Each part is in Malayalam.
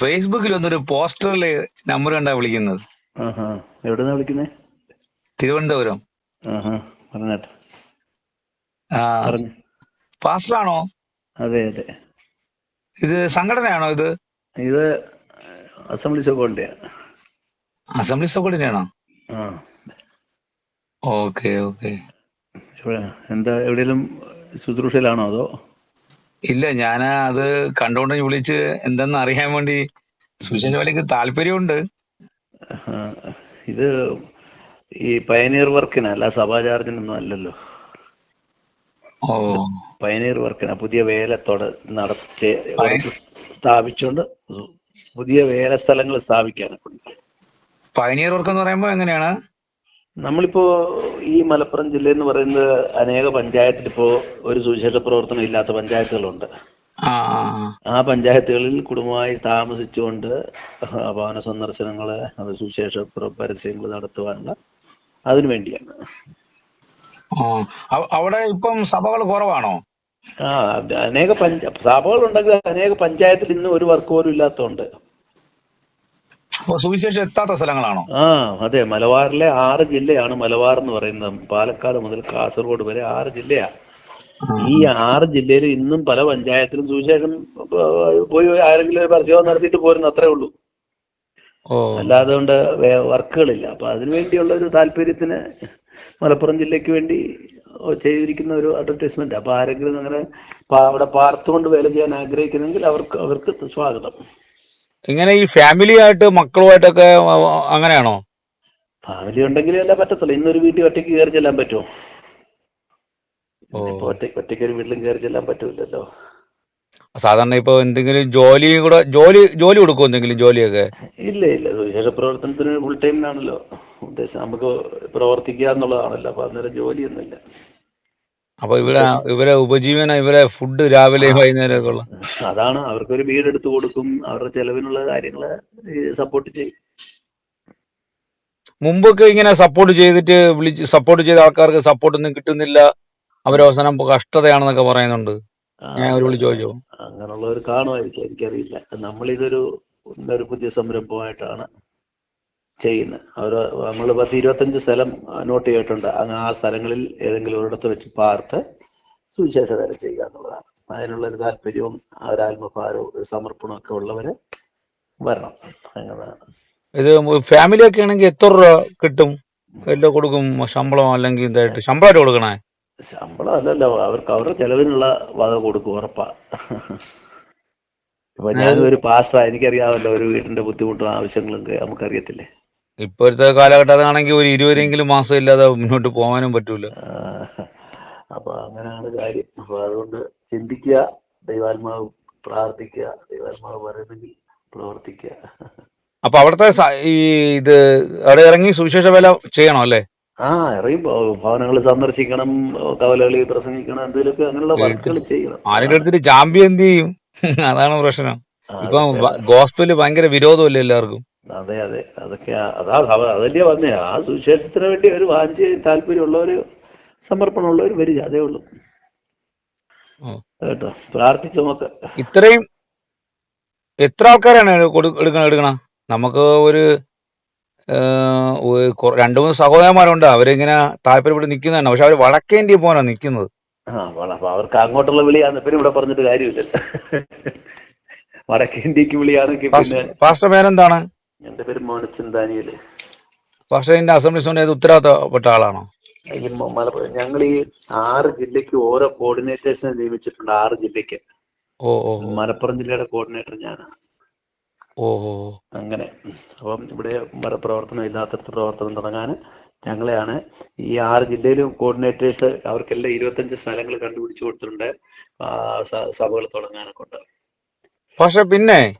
ഫേസ്ബുക്കിൽ ഒന്നൊരു പോസ്റ്ററിൽ നമ്പർ കണ്ടാ വിളിക്കുന്നത്. എവിടെന്നാ വിളിക്കുന്നേ? തിരുവനന്തപുരം. പാസ്റ്ററാണോ? അതെ അതെ. ഇത് സംഘടനയാണോ ഇത്? ഇത് അസംബ്ലി സെക്രട്ടറിയാ അസംബ്ലി സെക്രട്ടറിയാണോ ആണോ ഓക്കെ ഓക്കെ. എന്താ എവിടെയെങ്കിലും ശുശ്രൂഷയിലാണോ അതോ? ഇല്ല ഞാൻ അത് കണ്ടുകൊണ്ട് വിളിച്ച് എന്തെന്ന് അറിയാൻ വേണ്ടി സുശേഷ വലിക്ക് താല്പര്യമുണ്ട്. ഇത് ഈ പയനീർ വർക്കിനല്ല സഭാചാർജിനൊന്നും അല്ലല്ലോ. ഓ. പയനീർ വർക്കിന പുതിയ വേലത്തോടെ നടത്തി സ്ഥാപിച്ചുകൊണ്ട് പുതിയ വേല സ്ഥലങ്ങൾ സ്ഥാപിക്കാണ് പയനീർ വർക്ക് എന്ന് പറയുമ്പോ എങ്ങനെയാണ്? നമ്മളിപ്പോ ഈ മലപ്പുറം ജില്ല എന്ന് പറയുന്നത് അനേക പഞ്ചായത്തിൽ ഇപ്പോ ഒരു സുവിശേഷ പ്രവർത്തനം ഇല്ലാത്ത പഞ്ചായത്തുകളുണ്ട്. ആ പഞ്ചായത്തുകളിൽ കുടുംബമായി താമസിച്ചുകൊണ്ട് ഭവന സന്ദർശനങ്ങൾ അത് സുവിശേഷ പ്ര- പരസ്യങ്ങൾ നടത്തുവാനുള്ള അതിനു വേണ്ടിയാണ്. അവിടെ ഇപ്പം സഭകൾ കുറവാണോ? ആ അനേക പഞ്ച സഭകളുണ്ടെങ്കിൽ അനേക പഞ്ചായത്തിൽ ഇന്ന് ഒരു വർക്ക് പോലും ഇല്ലാത്തതുണ്ട് സുവിശേഷം എത്താത്ത സ്ഥലങ്ങളാണോ? ആ അതെ. മലബാറിലെ ആറ് ജില്ലയാണ് മലബാർ എന്ന് പറയുന്നത്. പാലക്കാട് മുതൽ കാസർഗോഡ് വരെ ആറ് ജില്ലയാ. ഈ ആറ് ജില്ലയിൽ ഇന്നും പല പഞ്ചായത്തിലും സുവിശേഷം പോയി ആരെങ്കിലും ഒരു പരസ്യം നടത്തിയിട്ട് പോരുന്നു അത്രേ ഉള്ളൂ. അല്ലാതെ കൊണ്ട് വർക്കുകളില്ല. അപ്പൊ അതിനു വേണ്ടിയുള്ള ഒരു താല്പര്യത്തിന് മലപ്പുറം ജില്ലയ്ക്ക് വേണ്ടി ചെയ്തിരിക്കുന്ന ഒരു അഡ്വർടൈസ്മെന്റ് അപ്പൊ ആരെങ്കിലും അങ്ങനെ അവിടെ പാർത്തുകൊണ്ട് വേല ചെയ്യാൻ ആഗ്രഹിക്കുന്നെങ്കിൽ അവർക്ക് അവർക്ക് സ്വാഗതം. ഇങ്ങനെ ഈ ഫാമിലി ആയിട്ട് മക്കളുമായിട്ടൊക്കെ അങ്ങനെയാണോ? ഫാമിലി ഉണ്ടെങ്കിലേ അല്ല പറ്റത്തുള്ളൂ. ഇന്നൊരു വീട്ടിൽ ഒറ്റയ്ക്ക് കയറി ചെല്ലാൻ പറ്റുമോ? ഒറ്റയ്ക്ക് ഒരു വീട്ടിലും കയറി ചെല്ലാൻ പറ്റൂലല്ലോ. സാധാരണ ഇപ്പൊ എന്തെങ്കിലും ജോലി കൂടെ ജോലി ജോലി കൊടുക്കും എന്തെങ്കിലും ജോലിയൊക്കെ? ഇല്ല ഇല്ല. സുവിശേഷ പ്രവർത്തനത്തിന് ഫുൾ ടൈമിനാണല്ലോ ഉദ്ദേശം. നമുക്ക് പ്രവർത്തിക്കുക എന്നുള്ളതാണല്ലോ അപ്പൊ അന്നേരം ജോലിയൊന്നുമില്ല. അപ്പൊ ഇവരെ ഇവരെ ഉപജീവന ഇവരെ ഫുഡ് രാവിലെ വൈകുന്നേരമൊക്കെ ഉള്ള. അതാണ് അവർക്കൊരു വീട് എടുത്തു കൊടുക്കും അവരുടെ ചെലവിനുള്ള കാര്യങ്ങൾ സപ്പോർട്ട് ചെയ്യും. മുമ്പൊക്കെ ഇങ്ങനെ സപ്പോർട്ട് ചെയ്തിട്ട് വിളിച്ച് സപ്പോർട്ട് ചെയ്ത ആൾക്കാർക്ക് സപ്പോർട്ട് ഒന്നും കിട്ടുന്നില്ല. അവരവസാനം കഷ്ടതയാണെന്നൊക്കെ പറയുന്നുണ്ട്. ഞാൻ ഒരു വിളി ചോദിച്ചു? അങ്ങനെയുള്ളവർ കാണുമായിരിക്കും എനിക്കറിയില്ല. നമ്മളിതൊരു ഒരു പുതിയ സംരംഭമായിട്ടാണ് ചെയ്യുന്നത് അവർ നമ്മൾ പത്ത് ഇരുപത്തഞ്ച് സ്ഥലം നോട്ട് ചെയ്തിട്ടുണ്ട്. അങ്ങ് ആ സ്ഥലങ്ങളിൽ ഏതെങ്കിലും ഒരിടത്ത് വെച്ച് പാർത്ത് സുവിശേഷ വേല ചെയ്യുക എന്നുള്ളതാണ്. അതിനുള്ള ഒരു താല്പര്യവും ഒരാത്മഭാരവും ഒരു ആത്മഭാരവും ഒരു സമർപ്പണവും ഒക്കെ ഉള്ളവര് വരണം അങ്ങനെയാണ് ഇത് ഫാമിലി ഒക്കെ ആണെങ്കിൽ എത്ര രൂപ കിട്ടും? എല്ലാം കൊടുക്കും ശമ്പളം അല്ലെങ്കിൽ ഇതായിട്ട്. ശമ്പളമായിട്ട് കൊടുക്കണേ? ശമ്പളം അല്ലല്ലോ അവർക്ക് അവരുടെ ചെലവിനുള്ള വക കൊടുക്കും ഉറപ്പാ. ഇപ്പൊ ഞാൻ ഒരു പാസ്റ്റർ എനിക്കറിയാമല്ലോ ഒരു വീടിന്റെ ബുദ്ധിമുട്ടും ആവശ്യങ്ങളും നമുക്കറിയത്തില്ലേ? ഇപ്പോഴത്തെ കാലഘട്ടത്തിലാണെങ്കിൽ ഒരു ഇരുപതെങ്കിലും മാസം ഇല്ലാതെ മുന്നോട്ട് പോകാനും പറ്റൂല. അപ്പൊ അങ്ങനെയാണ് കാര്യം. അപ്പൊ അതുകൊണ്ട് ചിന്തിക്കുക ദൈവാത്മാവ് പ്രാർത്ഥിക്കുക ദൈവാത്മാവ് പറയുന്നെങ്കിൽ പ്രവർത്തിക്കുക. അപ്പൊ അവിടുത്തെ ഈ ഇത് അവിടെ ഇറങ്ങി സുവിശേഷ വേല ചെയ്യണം അല്ലേ? ആ ഇറങ്ങി ഭവനങ്ങൾ സന്ദർശിക്കണം കവലകളി പ്രസംഗിക്കണം എന്തെങ്കിലുമൊക്കെ അങ്ങനെയുള്ള വർക്കുകൾ ചെയ്യണം. ആരുടെ അടുത്തിട്ട് ചാമ്പ്യൻ എന്ത് ചെയ്യും? അതാണ് പ്രശ്നം. ഇപ്പൊ. ഗോസ്പൽ ഭയങ്കര വിരോധമല്ലേ എല്ലാവർക്കും? അതെ അതെ. അതൊക്കെ അതാ അതല്ലേ വന്നേ. ആ സുവിശേഷത്തിന് വേണ്ടി ഒരു വാഞ്ചി താല്പര്യമുള്ളവർ സമർപ്പണമുള്ളവർ വരിക. അതേ ഉള്ളൂ. കേട്ടോ. പ്രാർത്ഥിച്ചു നമുക്ക് ഇത്രയും എത്ര ആൾക്കാരാണ് എടുക്കണം എടുക്കണ? നമുക്ക് ഒരു രണ്ടു മൂന്ന് സഹോദരന്മാരുണ്ട്. അവരിങ്ങനെ താല്പര്യപ്പെട്ട് നിൽക്കുന്നതാണ് പക്ഷെ അവർ വടക്കേ ഇന്ത്യ പോകാനാണ് നിൽക്കുന്നത് അവർക്ക് അങ്ങോട്ടുള്ള വിളിയാന്ന് പിന്നെ ഇവിടെ പറഞ്ഞിട്ട് കാര്യമില്ല. വടക്കേ ഇന്ത്യയ്ക്ക് വിളിയാണെങ്കിൽ പിന്നെ പാസ്റ്റർ പേരെന്താണ്? എന്റെ പേര് മോനച്ചൻ ദാനിയൽ. പക്ഷേ സോണിയത് ഉത്തരവാദിത്തപ്പെട്ട ആളാണോ? ഈ മ- മലപ്പുറം ഞങ്ങൾ ഈ ആറ് ജില്ലക്ക് ഓരോ കോർഡിനേറ്റേഴ്സിനെ നിയമിച്ചിട്ടുണ്ട് ആറ് ജില്ലക്ക് ഓ ഓ മലപ്പുറം ജില്ലയുടെ കോർഡിനേറ്റർ ഞാനാണ് ഓ അങ്ങനെ. അപ്പം ഇവിടെ പ്രവർത്തനം ഇല്ലാത്തടത്ത് പ്രവർത്തനം തുടങ്ങാൻ ഞങ്ങളെയാണ് ഈ ആറ് ജില്ലയിലും കോർഡിനേറ്റേഴ്സ് അവർക്കെല്ലാം ഇരുപത്തഞ്ച് സ്ഥലങ്ങൾ കണ്ടുപിടിച്ചു കൊടുത്തിട്ടുണ്ട്. സഭകൾ തുടങ്ങാനൊക്കെ ഉണ്ട്. പക്ഷെ പിന്നെ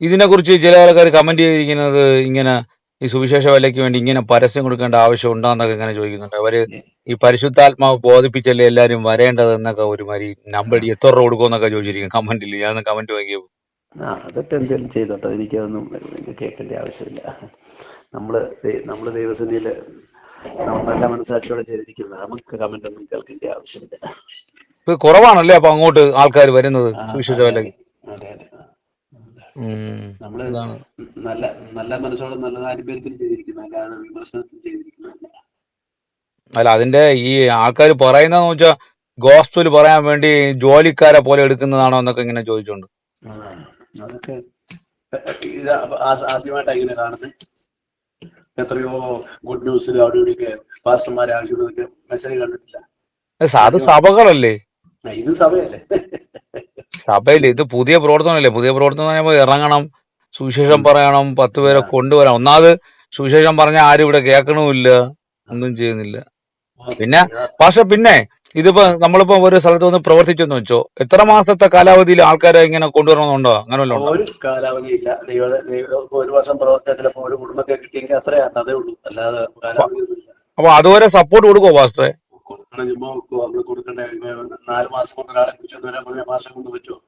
ആ. ഇതിനെ കുറിച്ച് ചില ആൾക്കാർ കമന്റ് ചെയ്തിരിക്കുന്നത് ഇങ്ങനെ ഈ സുവിശേഷ വിലയ്ക്ക് വേണ്ടി ഇങ്ങനെ പരസ്യം കൊടുക്കേണ്ട ആവശ്യം ഉണ്ടോന്നൊക്കെ ഇങ്ങനെ ചോദിക്കുന്നുണ്ട്. അവർ ഈ പരിശുദ്ധാത്മാവ് ബോധിപ്പിച്ചല്ലേ എല്ലാരും വരേണ്ടത് എന്നൊക്കെ ഒരു മാതിരി നമ്പർ എത്ര രൂപ കൊടുക്കുമെന്നൊക്കെ ചോദിച്ചിരിക്കും കമന്റിൽ ഞാൻ കമന്റ് വാങ്ങിയത് ആ അതൊക്കെ എന്തെങ്കിലും ചെയ്തോട്ടെ. എനിക്കതൊന്നും എനിക്ക് കേൾക്കേണ്ട ആവശ്യമില്ല. നമ്മൾ നമ്മൾ ദൈവസന്നിധിയിൽ നമ്മൾ നല്ല മനസ്സാക്ഷിയോടെ ചെയ്തിരിക്കുന്നത് നമുക്ക് കമന്റ് ഒന്നും കേൾക്കേണ്ട ആവശ്യമില്ല. കുറവാണല്ലേ അപ്പൊ അങ്ങോട്ട് ആൾക്കാർ വരുന്നത് സുവിശേഷ അതെ, വിലയ്ക്ക് അതെ. നമ്മൾ നല്ല നല്ല മനസ്സോടെ നല്ല താല്പര്യത്തിൽ ചെയ്തിരിക്കുന്ന. അല്ലാതെ വിമർശനത്തിൽ ചെയ്തിരിക്കുന്നതല്ല അല്ല. അതിന്റെ ഈ ആൾക്കാർ പറയുന്നതെന്ന് വെച്ചാൽ ഗോസ്പൽ പറയാൻ വേണ്ടി ജോലിക്കാരെ പോലെ എടുക്കുന്നതാണോ എന്നൊക്കെ ഇങ്ങനെ ചോദിച്ചോണ്ട്. അതൊക്കെ ഇത് ആ- ആദ്യമായിട്ടാ ഇങ്ങനെ കാണുന്നത് എത്രയോ ഗുഡ് ന്യൂസിൽ അവിടെ ഇവിടെയൊക്കെ പാസ്റ്റർമാരെ ആവശ്യമുള്ളതൊക്കെ മെസ്സേജ് കണ്ടിട്ടില്ല. അത് സഭകളല്ലേ? ഇത് സഭയല്ലേ സഭയിൽ ഇത് പുതിയ പ്രവർത്തനമല്ലേ? പുതിയ പ്രവർത്തനം പറയുമ്പോൾ ഇറങ്ങണം സുവിശേഷം. പറയണം പത്ത് പേരെ കൊണ്ടുവരാം. ഒന്നാമത് സുവിശേഷം പറഞ്ഞ ആരും ഇവിടെ കേൾക്കണമില്ല ഒന്നും ചെയ്യുന്നില്ല. പിന്നെ പക്ഷെ പിന്നെ ഇതിപ്പോ നമ്മളിപ്പോ ഒരു സ്ഥലത്ത് വന്ന് പ്രവർത്തിച്ചെന്ന് വെച്ചോ എത്ര മാസത്തെ കാലാവധിയിൽ ആൾക്കാരെ ഇങ്ങനെ കൊണ്ടുവരണമെന്നുണ്ടോ? അങ്ങനെ വല്ലതും ഉണ്ടോ? ഒരു കാലാവധി ഇല്ല. ദൈവ ദൈവ- ഒരു വർഷം പ്രവർത്തനത്തിലപ്പോ ഒരു കുടുംബത്തെ കിട്ടിയെങ്കിൽ അത്രയാണ് അതേ ഉള്ളൂ അല്ലാതെ അപ്പൊ അതുവരെ സപ്പോർട്ട് കൊടുക്കുമോ പാസ്റ്ററെ ചുമ്മാ നമ്മൾ കൊടുക്കേണ്ട? നാല് മാസം കൊണ്ട് ഒരാളെ പിടിച്ചോണ്ട് വരാൻ പറഞ്ഞ മാസം കൊണ്ട് പറ്റുമോ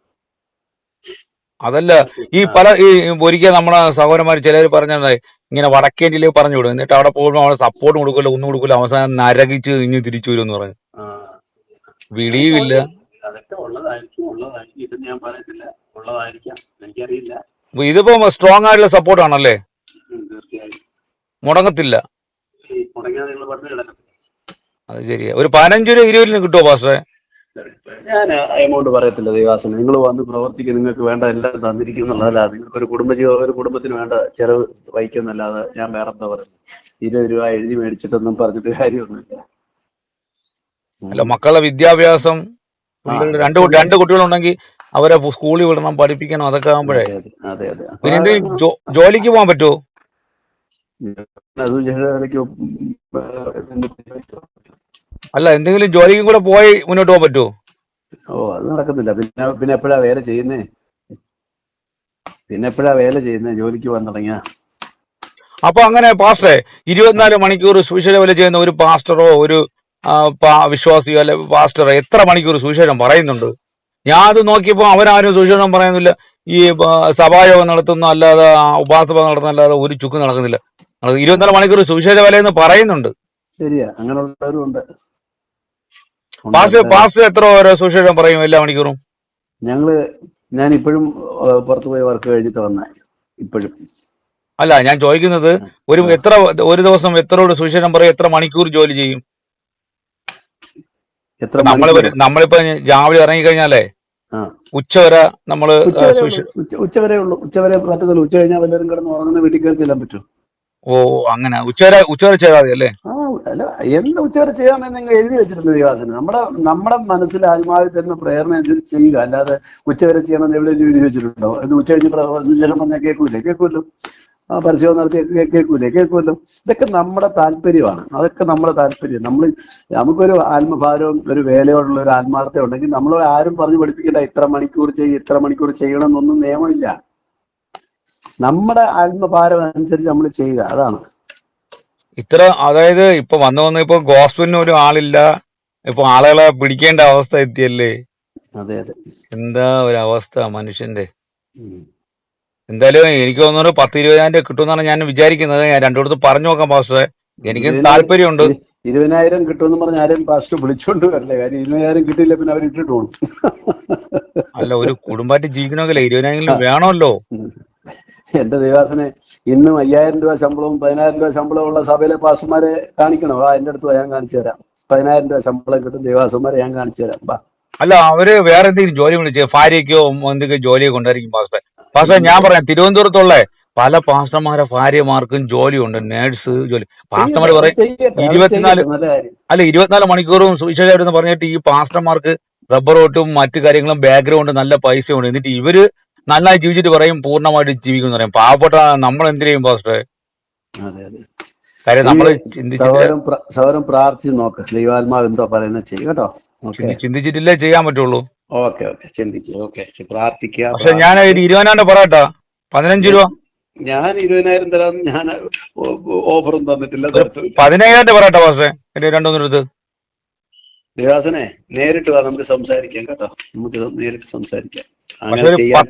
അതല്ല ഈ പല ഈ ഒരിക്കൽ നമ്മളെ സഹോദരന്മാർ ചിലർ പറഞ്ഞതായി ഇങ്ങനെ വടക്കേ ജില്ലയിൽ പറഞ്ഞു വിടും. എന്നിട്ട് അവിടെ പോകുമ്പോൾ അവിടെ സപ്പോർട്ട് കൊടുക്കില്ല ഒന്നും കൊടുക്കില്ല അവസാനം നരകിച്ച് ഇനി തിരിച്ചു വരും എന്ന് പറഞ്ഞു. വിളിയുമില്ല. അതൊക്കെ ഉള്ളതായിരിക്കും ഉള്ളതായിരിക്കും. ഇത് ഞാൻ പറയത്തില്ല. ഉള്ളതായിരിക്കാം. എനിക്കറിയില്ല. അപ്പൊ ഇതിപ്പോ സ്ട്രോങ് ആയിട്ടുള്ള സപ്പോർട്ട് ആണല്ലേ? തീർച്ചയായും. മുടങ്ങത്തില്ല. മുടങ്ങാതെ നിങ്ങൾ പറഞ്ഞു കിടക്കത്തില്ല. അത് ശരിയാ. ഒരു പതിനഞ്ച് രൂപ ഇരുപത് രൂപ കിട്ടുമോ പാസ്റ്ററെ? ഞാൻ എമൗണ്ട് പറയത്തില്ല ദേവാസന. നിങ്ങൾ വന്ന് പ്രവർത്തിക്കുക നിങ്ങൾക്ക് വേണ്ട എല്ലാം തന്നിരിക്കും എന്നുള്ളതല്ലാതെ നിങ്ങൾക്ക് ഒരു കുടുംബജീവ ഒരു കുടുംബത്തിന് വേണ്ട ചെലവ് വഹിക്കുന്നല്ലാതെ ഞാൻ വേറെ എന്താ പറയുന്നത് ഇരുപത് രൂപ എഴുതി മേടിച്ചിട്ടൊന്നും പറഞ്ഞിട്ട് കാര്യമൊന്നുമില്ല. അല്ല മക്കളുടെ വിദ്യാഭ്യാസം രണ്ട് രണ്ട് കുട്ടികളുണ്ടെങ്കിൽ അവരെ സ്കൂളിൽ വിടണം പഠിപ്പിക്കണം അതൊക്കെ ആകുമ്പോഴേ പിന്നെ ജോലിക്ക് പോകാൻ പറ്റുമോ? അല്ല എന്തെങ്കിലും ജോലിക്കും കൂടെ പോയി മുന്നോട്ട് പോകാൻ പറ്റുമോ ഓ അത് നടക്കത്തില്ല. പിന്നെ പിന്നെ എപ്പോഴാ വേല ചെയ്യുന്നേ? പിന്നെ എപ്പോഴാ വേല ചെയ്യുന്നേ? ജോലിക്ക് പോകാൻ തുടങ്ങിയ. അപ്പൊ അങ്ങനെ പാസ്റ്ററെ ഇരുപത്തിനാല് മണിക്കൂർ സുവിശേഷ വില ചെയ്യുന്ന ഒരു പാസ്റ്ററോ ഒരു വിശ്വാസിയോ അല്ലെ പാസ്റ്ററോ എത്ര മണിക്കൂർ സുവിശേഷം പറയുന്നുണ്ട്? ഞാൻ അത് നോക്കിയപ്പോ അവരാരും സുവിശേഷം പറയുന്നില്ല. ഈ സഭായോഗം നടത്തുന്ന അല്ലാതെ ഉപാസഭ നടത്തുന്ന അല്ലാതെ ഒരു ചുക്ക് നടക്കുന്നില്ല. ഇരുപത്തിനാല് മണിക്കൂർ സുവിശേഷ വില എന്ന് പറയുന്നുണ്ട്. ശരിയാ അങ്ങനെയുള്ളവരും ഉണ്ട്. എത്ര ഓരോ സുശേഷം പറയും എല്ലാ മണിക്കൂറും? ഞങ്ങൾ ഞാൻ ഇപ്പോഴും പുറത്തു പോയി വർക്ക് കഴിഞ്ഞിട്ട് വന്ന ഇപ്പോഴും. അല്ല ഞാൻ ചോദിക്കുന്നത് ഒരു എത്ര ഒരു ദിവസം എത്ര സുശേഷം പറയും എത്ര മണിക്കൂർ ജോലി ചെയ്യും? എത്ര? നമ്മളിപ്പോ രാവിലെ ഇറങ്ങി കഴിഞ്ഞാലേ ആ. ഉച്ച വരെ നമ്മൾ ഉച്ച വരെ സുവിശേ- ഉള്ളൂ. ഉച്ച പറ്റത്തുള്ളൂ ഉച്ച കഴിഞ്ഞാൽ വല്ലവരും കിടന്ന് ഉറങ്ങുന്ന വീട്ടിൽ കയറി ചെല്ലാൻ പറ്റും ഓ അങ്ങനെ. ഉച്ചവരെ ഉച്ചവരെ ചെയ്താൽ മതി അല്ലേ? അല്ല എന്ത് ഉച്ച വരെ ചെയ്യാമെന്ന് നിങ്ങൾ എഴുതി വെച്ചിട്ടുണ്ട് ദേവാസന് നമ്മുടെ നമ്മുടെ മനസ്സിൽ ആത്മാവിൽ തരുന്ന പ്രേരണ അനുസരിച്ച് ചെയ്യുക. അല്ലാതെ ഉച്ച വരെ ചെയ്യണമെന്ന് എവിടെ എഴുതി വെച്ചിട്ടുണ്ടോ? ഇത് ഉച്ച കഴിഞ്ഞ് ശേഷം പറഞ്ഞാൽ കേൾക്കൂലേ? കേൾക്കുമല്ലോ ആ പരിശോധന നടത്തി കേൾക്കൂലേ? കേൾക്കുമല്ലോ ഇതൊക്കെ നമ്മുടെ താല്പര്യമാണ്. അതൊക്കെ നമ്മുടെ താല്പര്യം. നമ്മൾ നമുക്കൊരു ആത്മഭാരവും ഒരു വേലയോടുള്ള ഒരു ആത്മാർത്ഥത ഉണ്ടെങ്കിൽ നമ്മൾ ആരും പറഞ്ഞു പഠിപ്പിക്കേണ്ട ഇത്ര മണിക്കൂർ ചെയ്യും ഇത്ര മണിക്കൂർ ചെയ്യണം എന്നൊന്നും നിയമമില്ല. നമ്മുടെ ആത്മഭാരം അനുസരിച്ച് നമ്മൾ ചെയ്യുക അതാണ്. ഇത്ര അതായത് ഇപ്പൊ വന്നു വന്ന് ഇപ്പൊ ഗോസ്പിന് ഒരു ആളില്ല ഇപ്പൊ ആളുകളെ പിടിക്കേണ്ട അവസ്ഥ എത്തിയല്ലേ? അതെ അതെ. എന്താ ഒരു അവസ്ഥ മനുഷ്യന്റെ. എന്തായാലും എനിക്ക് തോന്നുന്നു പത്ത് ഇരുപതിനായിരം രൂപ കിട്ടുമെന്നാണ് ഞാൻ വിചാരിക്കുന്നത്. ഞാൻ രണ്ടിടത്ത് പറഞ്ഞു നോക്കാം പാസ്റ്ററെ. എനിക്ക് താല്പര്യമുണ്ട്. ഇരുപതിനായിരം കിട്ടുമെന്ന് പറഞ്ഞ് ആരും പാസ്റ്റ് വിളിച്ചോണ്ട് വരല്ലേ? കാര്യം ഇരുപതിനായിരം കിട്ടിയില്ല പിന്നെ അവർ ഇട്ടിട്ട് പോകണം അല്ല ഒരു കുടുംബമായിട്ട് ജീവിക്കണമെങ്കിൽ ഇരുപതിനായിരം വേണമല്ലോ. എന്റെ ദേവാസനെ ഇന്നും അയ്യായിരം രൂപ ശമ്പളവും പതിനായിരം രൂപ ശമ്പളവും ഉള്ള സഭയിലെ പാസ്റ്റർമാരെ കാണിക്കണോ? ആ എന്റെ അടുത്ത് ഞാൻ കാണിച്ചു തരാം. പതിനായിരം രൂപ ശമ്പളം കിട്ടും ദേവാസന്മാരെ ഞാൻ കാണിച്ചു തരാം. ബാ അല്ല അവർ വേറെ എന്തെങ്കിലും ജോലി വിളിച്ച് ഭാര്യയ്ക്കോ എന്തെങ്കിലും ജോലിയോ കൊണ്ടായിരിക്കും പാസ്റ്റർ പാസ്റ്റർ ഞാൻ പറയാം തിരുവനന്തപുരത്തുള്ള പല പാസ്റ്റർമാരെ ഭാര്യമാർക്കും ജോലിയുണ്ട് നേഴ്സ് ജോലി. പാസ്റ്റർമാർ പറയും ഇരുപത്തിനാല് അല്ല ഇരുപത്തിനാല് മണിക്കൂറും സുവിശേഷം പറഞ്ഞിട്ട് ഈ പാസ്റ്റർമാർക്ക് റബ്ബർ ഓട്ടും മറ്റു കാര്യങ്ങളും ബാക്ക്ഗ്രൗണ്ട് നല്ല പൈസയുണ്ട്. എന്നിട്ട് ഇവർ നന്നായി ജീവിച്ചിട്ട് പറയും പൂർണമായിട്ട് ജീവിക്കും പറയും. പാവപ്പെട്ട നമ്മൾ എന്തു ചെയ്യും പാസ്റ്റർ അതെ അതെ. കാര്യം നമ്മൾ സഹോദരൻ പ്രാർത്ഥിച്ച് നോക്ക്. ദൈവാത്മാവ് എന്തോ പറയുന്നത് ചെയ്യും കേട്ടോ? ചിന്തിച്ചിട്ടില്ലേ ചെയ്യാൻ പറ്റുള്ളൂ? Okay okay. ചിന്തിക്കുക ഓക്കെ. പ്രാർത്ഥിക്കുക പക്ഷെ ഞാൻ ഒരു ഇരുപതിനായിരം പറയട്ടാ പതിനഞ്ച് രൂപ. ഞാൻ ഇരുപതിനായിരം തരാം. ഞാൻ ഓഫറും തന്നിട്ടില്ല പതിനയ്യായിരം പറയട്ടെ പാസ്റ്റർ എന്റെ രണ്ടൊന്നിടത്ത് ദേവാസനെ നേരിട്ട് വാ നമുക്ക് സംസാരിക്കാം കേട്ടോ. നമുക്ക് നേരിട്ട് സംസാരിക്കാം. അങ്ങനെ ചെയ്യാൻ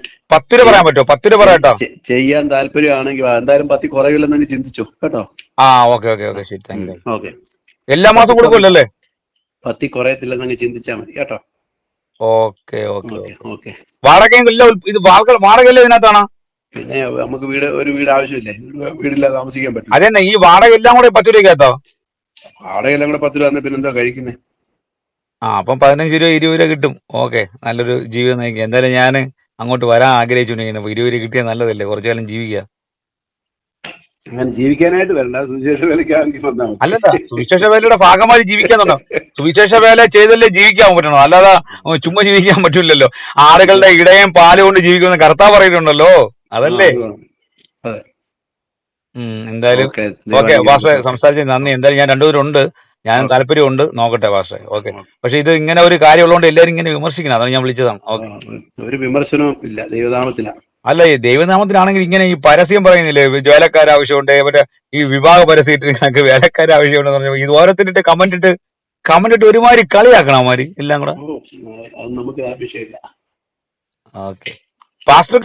രൂപ പറയാൻ പറ്റുമോ? രൂപ പറയട്ടാ ചെയ്യാൻ താല്പര്യമാണെങ്കിൽ. എന്തായാലും പത്തി കുറവില്ലെന്ന് ചിന്തിച്ചു. കേട്ടോ? ആ ഓക്കെ ഓക്കെ ഓക്കെ. ശരി താങ്ക് യു ഓക്കെ. എല്ലാ മാസം കൊടുക്കുമല്ലേ പത്തി കുറയത്തില്ലെന്ന് ചിന്തിച്ചാൽ മതി. കേട്ടോ? ഓക്കെ ഓക്കെ ഓക്കെ ഇല്ല ഇത് വാടക ഇതിനകത്താണോ? പിന്നെ നമുക്ക് വീട് ഒരു വീട് ആവശ്യമില്ലേ? വീടില്ല വീടില്ലാതെ താമസിക്കാൻ പറ്റും അതെന്നെ ഈ വാടക എല്ലാം കൂടെ പത്ത് രൂപയ്ക്കകത്തോ വാടകയെല്ലാം കൂടെ പത്ത് രൂപ തന്നെ പിന്നെന്താ കഴിക്കുന്നത് ആ അപ്പം പതിനഞ്ച് രൂപ ഇരുപത് രൂപ കിട്ടും. ഓക്കെ നല്ലൊരു ജീവിതം നയിക്കുക. എന്തായാലും ഞാൻ അങ്ങോട്ട് വരാൻ ആഗ്രഹിച്ചുകൊണ്ടിരിക്കുന്നു ഇരുപത് രൂപ കിട്ടിയാൽ നല്ലതല്ലേ? കുറച്ചു കാലം ജീവിക്കുക. അങ്ങനെ ജീവിക്കാനായിട്ട് വരണ്ട. സുവിശേഷ വേലയ്ക്കാണെങ്കിൽ വന്നാൽ മതി. അല്ലല്ല സുവിശേഷ വേലയുടെ ഭാഗമായി ജീവിക്കാന്നുണ്ടോ സുവിശേഷ വേല ചെയ്തല്ലേ ജീവിക്കാൻ പറ്റണോ? അല്ലാതെ ചുമ്മാ ജീവിക്കാൻ പറ്റില്ലല്ലോ ആടുകളുടെ ഇടയും പാൽ കൊണ്ട് ജീവിക്കുന്ന കർത്താവ് പറയുന്നുണ്ടല്ലോ. അതല്ലേ? എന്തായാലും. ഓക്കെ വാസു സംസാരിച്ചത് നന്ദി. എന്തായാലും ഞാൻ രണ്ടുപേരുണ്ട്. ഞാൻ താല്പര്യമുണ്ട്. നോക്കട്ടെ ഭാഷ ഓക്കെ. പക്ഷെ ഇത് ഇങ്ങനെ ഒരു കാര്യം ഉള്ളതുകൊണ്ട് എല്ലാവരും ഇങ്ങനെ വിമർശിക്കണം. അതാണ് ഞാൻ വിളിച്ചതാണ്. ഓക്കെ. ഒരു വിമർശനവും ഇല്ല. ദൈവനാമത്തില അല്ല ഈ ദൈവനാമത്തിലാണെങ്കിൽ ഇങ്ങനെ ഈ പരസ്യം പറയുന്നില്ലേ? ജോലക്കാർ ആവശ്യമുണ്ട് മറ്റേ ഈ വിവാഹ പരസ്യം ഞങ്ങൾക്ക് വേലക്കാർ ആവശ്യമുണ്ടെന്ന് പറഞ്ഞു ഇത് ഓരോരുത്തരിട്ട് കമന്റ് ഇട്ട് കമന്റ് ഇട്ട് ഒരുമാതിരി കളിയാക്കണം അവന്മാര്. എല്ലാം കൂടെ. നമുക്ക് ഓക്കെ. പാസ്റ്റർ